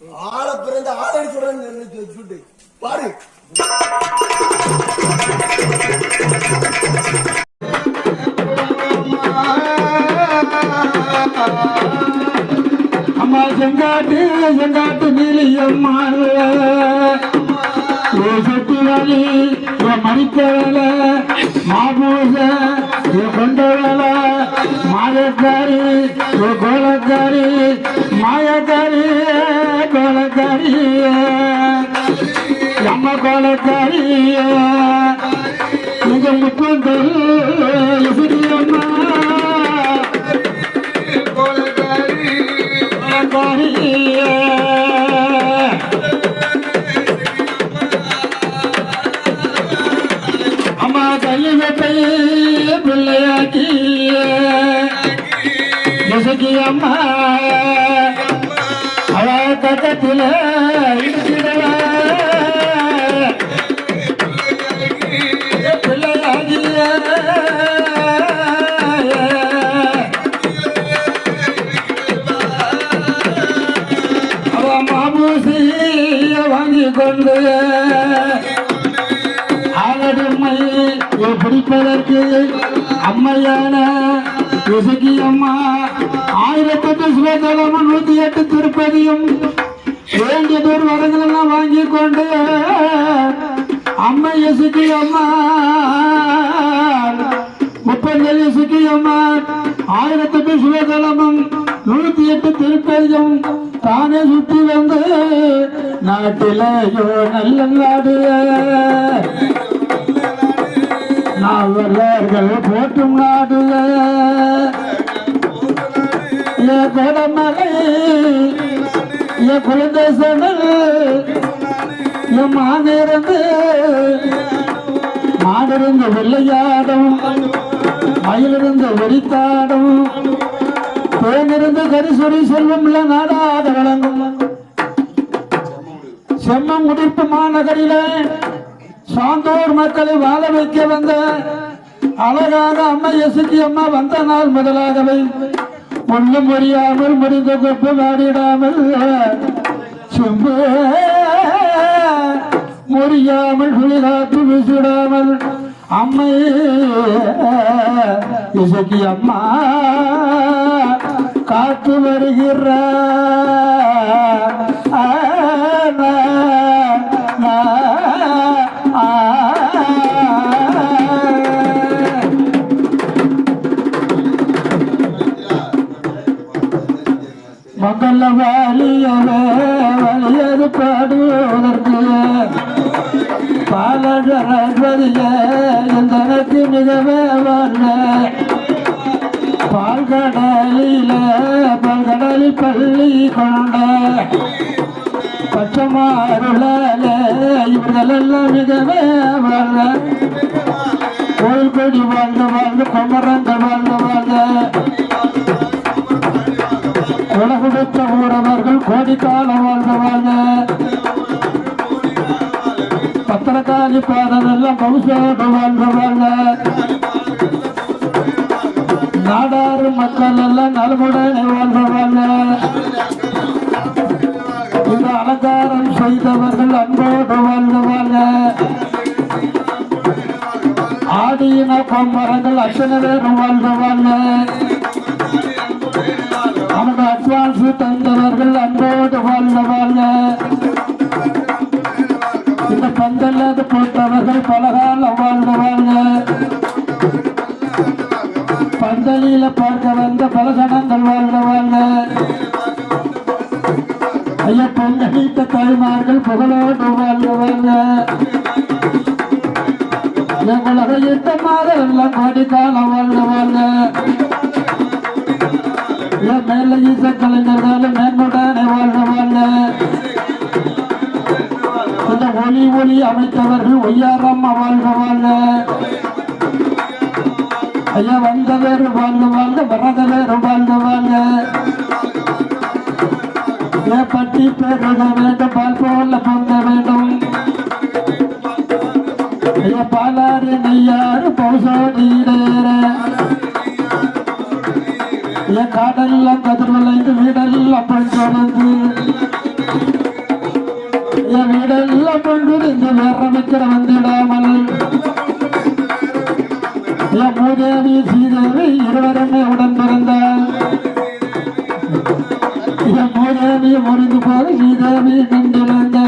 ஆள பிறந்த ஆளடி சொல்றேன்னு சுட்டு பாரு. அம்மா செங்காட்டு செங்காட்டு நீலியம்மா ஓ சொட்டு வேலி வேலை. மாபூச ஓ கொண்ட வேலை. மாயக்காரி கோலக்காரி மாயக்காரி. அம்மா கோலக்காரி இங்க முப்பந்தல் அம்மா அம்மா கல்லுவத்தை பிள்ளையாக்கி இசைக்கு அவ கட்டத்தில் அம்மையான இசைக்கு அம்மா. ஆயிரத்தெட்டு சிவத்தலமும் நூத்தி எட்டு திருப்பதியும் வேண்டிய பேர் வாங்கி கொண்டு அம்மை இசைக்கு அம்மா. முப்பந்தல் இசைக்கு அம்மா. ஆயிரத்தெட்டு சிவத்தலமும் நூத்தி எட்டு திருப்பதியும் தானே சுற்றி வந்து நாட்டிலேயோ நல்ல நாடு நாவலர்கள் போட்டும் நாடு ஏ கொடமலை ஏ குழந்தை சடல் என் மானிருந்து மாடிருந்து வெள்ளையாடும் மயிலிருந்து வெறித்தாடும் தேனிருந்து கரிசொரி செல்வம் இல்ல நாடாத வழங்கும். செம்மங்குடிப்பு மாநகரிலே சாந்தோர் மக்களை வாழ வைக்க வந்த அழகாக அம்மா எசுக்கி அம்மா வந்த நாள் முதலாகவே. ஒன்றும் முடியாமல் முடிந்த கொப்பு வாடிடாமல் செம்பு முடியாமல் குளிராத்து விசிடாமல். அம்மை இசக்கி அம்மா காத்து வருகிற வாலியவே வலியது பாடுவதற்கு பாலகரதிய எந்தனக்கு மிகவே வாழ்ந்த பால்கடலில பல்கடலில் பள்ளி கொண்ட பச்சமாருளால இவர்களெல்லாம் மிகவே வாழ்ந்த கோயில் கொடி வாழ்ந்து வாழ்ந்து கொமரங்க வாழ்ந்து வாழ்ந்த கோடிக்காலம் வாழ்ந்து வாழ்ந்த பத்திரக்காளி பாதமெல்லாம் பௌசோடு வாழ்ந்து வாழ்ந்த நாடாறு மக்கள் எல்லாம் நலமுடனே வாழ்ந்து வாழ்ந்த இந்த அலங்காரம் செய்தவர்கள் அன்போடு வாழ்ந்து வாழ்ந்த ஆடியின கொம்பரங்கள் அத்தனை பேரும் வாழ்ந்து வாழ்ந்த நமக்கு அட்வான்ஸ் தந்தவர்கள் அன்போடு வாழ்ந்த வாழ்ந்த இந்த பந்தல்லாத போட்டவர்கள் பலகால வாழ்ந்த வாழ்ந்த பந்தலில பார்க்க வந்த பல ஜனங்கள் வாழ்ந்த வாழ்ந்த ஐயா பொங்கலித்த தாய்மார்கள் புகழோடு வாழ்ந்த வாழ்ந்த எங்களது எட்ட மாதம் எல்லாம் கோடிக்காலம் வாழ்ந்த வாழ்ந்த மேல ஈச கலைஞர்களும் மேன்முடனே வாழ்ந்த வாழ்ந்த இந்த ஒளி ஒளி அமைத்தவர்கள் ஒய்யாரம்மா வாழ்ந்த வாழ்ந்த ஐயா வந்த வேறு வாழ்ந்த வாழ்ந்த வரத வேறு வாழ்ந்த வாழ்ந்த என் பட்டி பேருக வேண்டும் பால் போல பொங்க வேண்டும். ஐயா பாலாறு நெய்யாறு பௌசோடி வீடெல்லாம் கதிர்வளைந்து வீடெல்லாம் பண்றது என் வீடெல்லாம் பண்றது இந்த வேறமைக்கிற வந்திடாமல். என் மூதேவி சீதேவி இருவருமே உடன் பிறந்தால் என் மூதேவி முறிந்து போது சீதேவி நின்றிருந்த